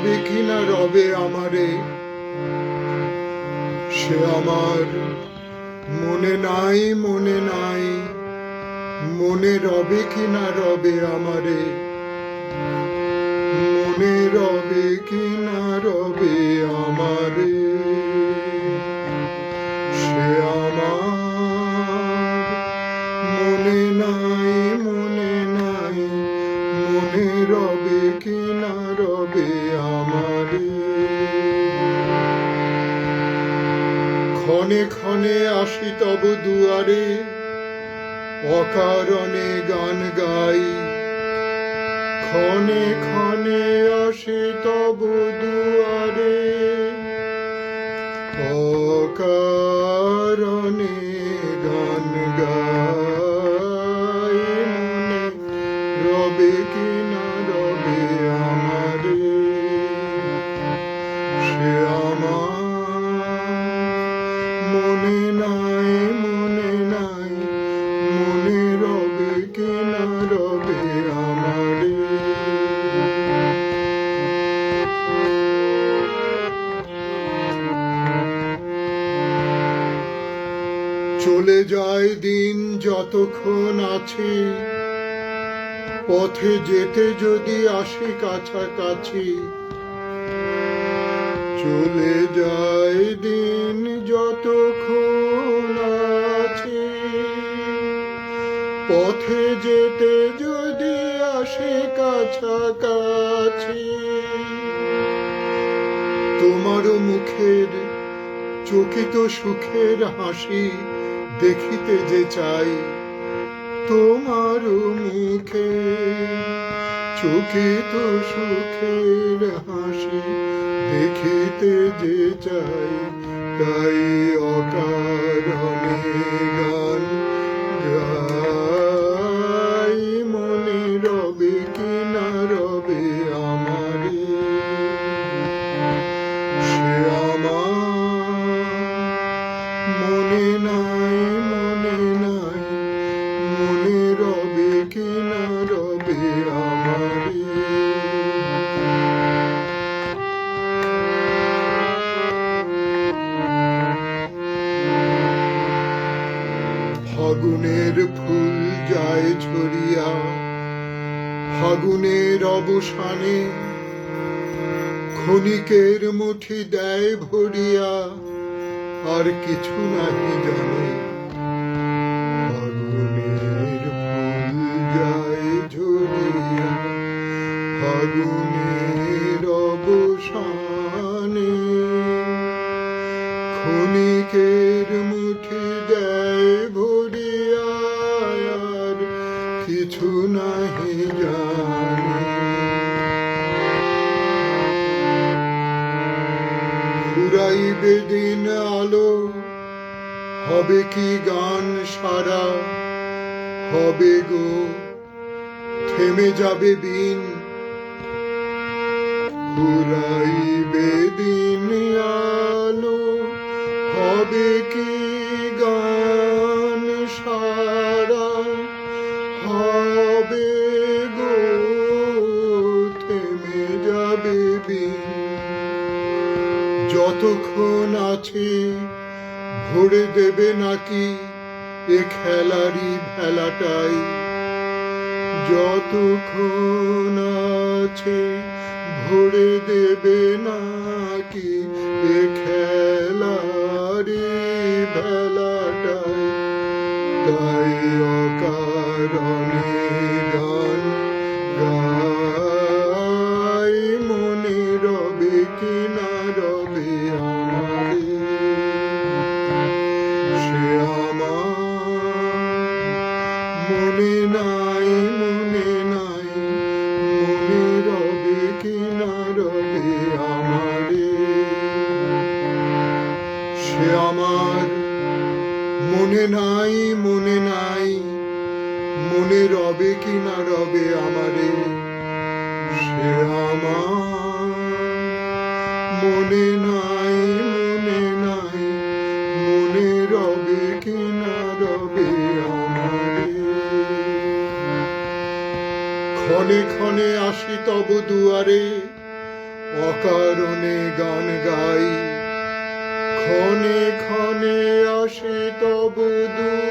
রবে কি না রবে আমারে? সে আমার মনে নাই মনে নাই। মনে রবে কি না রবে আমারে? মনে রবে কি না রবে আমারে? সে আমার মনে নাই মনে নাই। মনে রবে কি না রবে ক্ষণে ক্ষণে আসি তব দুয়ারে, অকারণে গান গাই। ক্ষণে ক্ষণে আসি তব দুয়ারে, অকারণে গান গাই। রবে কি চলে যায় দিন যতক্ষণ আছে। পথে যেতে যদি আসি কাছাকাছি। চলে যায় দিন যতক্ষণ পথে যেতে যদি আসে কাছাকাছি। তোমারও মুখের, চকিত সুখের হাসি দেখিতে যে চাই তোমারও মুখে চকিত সুখের হাসি দেখিতে যে চাই, তাই অকারণে যায় ছড়িয়া ফাগুনের অবসানে ক্ষণিকের মুঠি দেয় ভরিয়া আর কিছু নাহি জানে। অবসানে ক্ষণিকের ফুরাইবে দিন আলো। হবে কি গান সারা? হবে গো, থেমে যাবে দিন। ঘুরাইবে দিন আলো। হবে কি যতক্ষণ আছে, ভরে দেবে নাকি এ খেলারই ভেলাটাই। যতক্ষণ আছে, ভরে দেবে নাকি এ খেলারই সে মনে নাই মনে নাই, মনে রবে কি না রবে আমারে। সে আমার। মনে নাই মনে নাই, মনে রবে কি না রবে আমারে। সে আমার। মনে নাই ক্ষণে ক্ষণে আসি তব দুয়ারে অকারণে গান গাই। ক্ষণে ক্ষণে আসি তব দুয়ারে